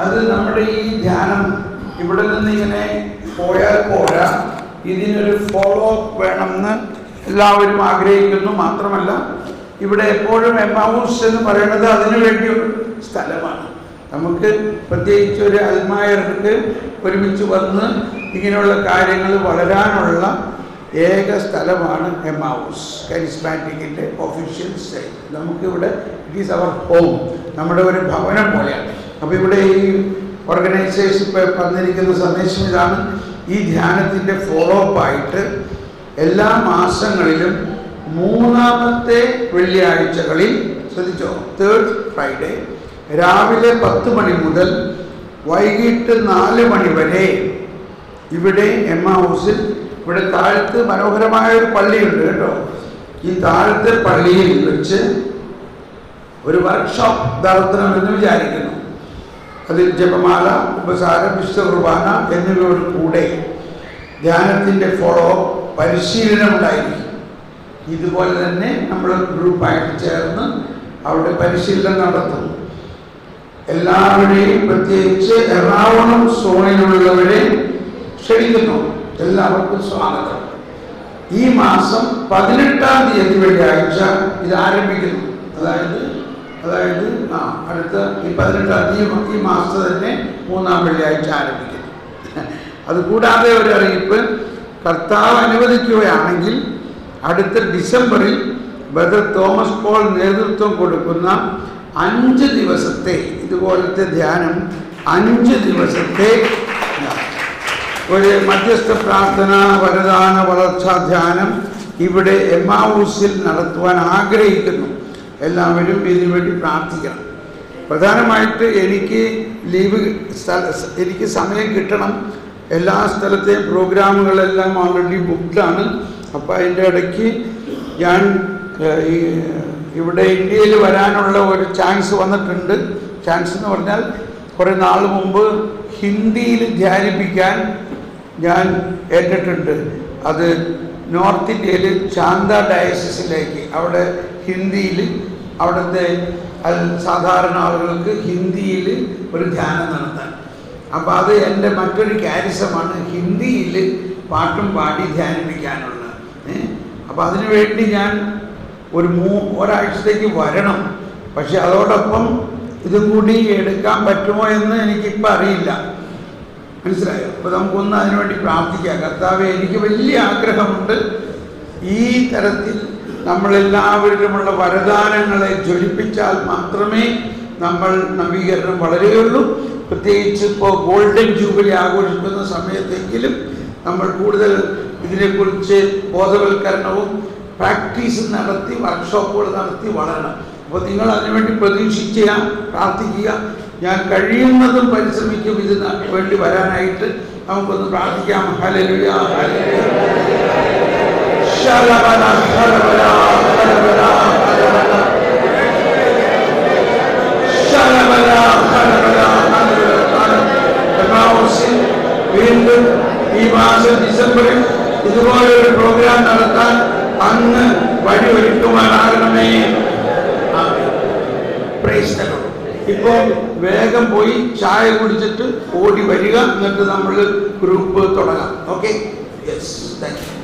അത് നമ്മുടെ ഈ ധ്യാനം ഇവിടെ നിന്ന് ഇങ്ങനെ പോയാൽ പോരാ. ഇതിനൊരു ഫോളോ അപ്പ് വേണമെന്ന് എല്ലാവരും ആഗ്രഹിക്കുന്നു. മാത്രമല്ല ഇവിടെ എപ്പോഴും എമൗസ് എന്ന് പറയുന്നത് അതിനു ഒരു സ്ഥലമാണ്. നമുക്ക് പ്രത്യേകിച്ച് ഒരു അൽമായർക്ക് ഒരുമിച്ച് വന്ന് ഇങ്ങനെയുള്ള കാര്യങ്ങൾ വളരാനുള്ള ഏക സ്ഥലമാണ് എമൗസ് കരിസ്മാറ്റിക്കിന്റെ ഒഫീഷ്യൽ സൈറ്റ് നമുക്കിവിടെ ഇറ്റ് ഈസ് അവർ ഹോം നമ്മുടെ ഒരു ഭവനം പോലെയാണ്. അപ്പോൾ ഇവിടെ ഈ ഓർഗനൈസേഷൻ വന്നിരിക്കുന്ന സന്ദേശം ഇതാണ്. ഈ ധ്യാനത്തിന്റെ ഫോളോ അപ്പ് ആയിട്ട് എല്ലാ മാസങ്ങളിലും മൂന്നാമത്തെ വെള്ളിയാഴ്ചകളിൽ ശ്രദ്ധിച്ചോ? തേർഡ് ഫ്രൈഡേ രാവിലെ പത്ത് മണി മുതൽ വൈകിട്ട് നാല് മണി വരെ ഇവിടെ എം ഹൗസിൽ ഇവിടെ താഴത്ത് മനോഹരമായ ഒരു പള്ളിയുണ്ട് കേട്ടോ. ഈ താഴത്തെ പള്ളിയിൽ വെച്ച് ഒരു വർക്ക്ഷോപ്പ് നടത്തണമെന്ന് വിചാരിക്കുന്നു. അതിൽ ജപമാല ഉപസാരം വിശ്വ കുർബാന എന്നിവയോട് കൂടെ ധ്യാനത്തിന്റെ ഫോളോ പരിശീലനം ഉണ്ടായിരിക്കും ഇതുപോലെ തന്നെ നമ്മൾ ഗ്രൂപ്പായിട്ട് ചേർന്ന് അവിടെ പരിശീലനം നടത്തും. എല്ലാവരെയും പ്രത്യേകിച്ച് എറണാകുളം സോണിലുള്ളവരെ ക്ഷണിക്കുന്നു. എല്ലാവർക്കും സ്വാഗതം. ഈ മാസം പതിനെട്ടാം തീയതി വെള്ളിയാഴ്ച ഇത് ആരംഭിക്കുന്നു. അതായത് അതായത് ആ അടുത്ത ഈ പതിനെട്ടാം തീയതി ഈ മാസത്തെ തന്നെ മൂന്നാം വെള്ളിയാഴ്ച ആരംഭിക്കുന്നു. അതുകൂടാതെ ഒരു അറിയിപ്പ് കർത്താവ് അനുവദിക്കുകയാണെങ്കിൽ അടുത്ത ഡിസംബറിൽ ബ്രദർ തോമസ് പോൾ നേതൃത്വം കൊടുക്കുന്ന അഞ്ച് ദിവസത്തെ ഇതുപോലത്തെ ധ്യാനം അഞ്ച് ദിവസത്തെ ഒരു മധ്യസ്ഥ പ്രാർത്ഥന വരദാന വളർച്ചാ ധ്യാനം ഇവിടെ എമാവൂസിൽ നടത്തുവാൻ ആഗ്രഹിക്കുന്നു. എല്ലാവരും ഇതിനു വേണ്ടി പ്രാർത്ഥിക്കണം. പ്രധാനമായിട്ട് എനിക്ക് ലീവ് എനിക്ക് സമയം കിട്ടണം. എല്ലാ സ്ഥലത്തെയും പ്രോഗ്രാമുകളെല്ലാം ഓൾറെഡി ബുക്ക്ഡാണ് അപ്പോൾ അതിന്റെ ഇടയ്ക്ക് ഞാൻ ഇവിടെ ഇന്ത്യയിൽ വരാനുള്ള ഒരു ചാൻസ് വന്നിട്ടുണ്ട്. ചാൻസ് എന്ന് പറഞ്ഞാൽ കുറേ നാൾ മുമ്പ് ഹിന്ദിയിൽ ധ്യാനിപ്പിക്കാൻ ഞാൻ ഏറ്റിട്ടുണ്ട്. അത് നോർത്ത് ഇന്ത്യയിൽ ചാന്ത ഡയസിസിലേക്ക് അവിടെ ഹിന്ദിയിൽ അവിടുത്തെ സാധാരണ ആളുകൾക്ക് ഹിന്ദിയിൽ ഒരു ധ്യാനം നടത്താൻ. അപ്പോൾ അത് എന്റെ മറ്റൊരു ക്യാരിസമാണ് ഹിന്ദിയിൽ പാട്ടും പാടി ധ്യാനിപ്പിക്കാനുള്ള. അപ്പോൾ അതിനു വേണ്ടി ഞാൻ ഒരു മൂ ഒരാഴ്ചത്തേക്ക് വരണം. പക്ഷെ അതോടൊപ്പം ഇതും കൂടി എടുക്കാൻ പറ്റുമോ എന്ന് എനിക്കിപ്പോൾ അറിയില്ല. മനസ്സിലായോ? അപ്പോൾ നമുക്കൊന്ന് അതിനുവേണ്ടി പ്രാർത്ഥിക്കാം. കർത്താവ് എനിക്ക് വലിയ ആഗ്രഹമുണ്ട് ഈ തരത്തിൽ നമ്മളെല്ലാവരിലുമുള്ള വരദാനങ്ങളെ ജ്വലിപ്പിച്ചാൽ മാത്രമേ നമ്മൾ നവീകരണം വളരുകയുള്ളൂ. പ്രത്യേകിച്ച് ഇപ്പോൾ ഗോൾഡൻ ജൂബിലി ആഘോഷിക്കുന്ന സമയത്തെങ്കിലും നമ്മൾ കൂടുതൽ ഇതിനെക്കുറിച്ച് ബോധവൽക്കരണവും പ്രാക്ടീസ് നടത്തി വർക്ക്ഷോപ്പുകൾ നടത്തി വളരണം. അപ്പോൾ നിങ്ങൾ അതിനുവേണ്ടി പ്രതീക്ഷിക്കുക പ്രാർത്ഥിക്കുക. ഞാൻ കഴിയുന്നതും പരിശ്രമിക്കും ഇതിന് വേണ്ടി വരാനായിട്ട് നമുക്കൊന്ന് പ്രാർത്ഥിക്കാം. Hallelujah hallelujah. ശലബല ശലബല ശലബല ശലബല ശലബല വീണ്ടും ഈ മാസം ഡിസംബറിൽ ഇതുപോലൊരു പ്രോഗ്രാം നടത്താൻ അന്ന് വഴി ഒരുക്കുവാനാകണമേ Praise the Lord. ഇപ്പോൾ വേഗം പോയി ചായ കുടിച്ചിട്ട് ഓടി വരിക എന്നിട്ട് നമ്മൾ ഗ്രൂപ്പ് തുടങ്ങാം ഓക്കെ യെസ് താങ്ക് യു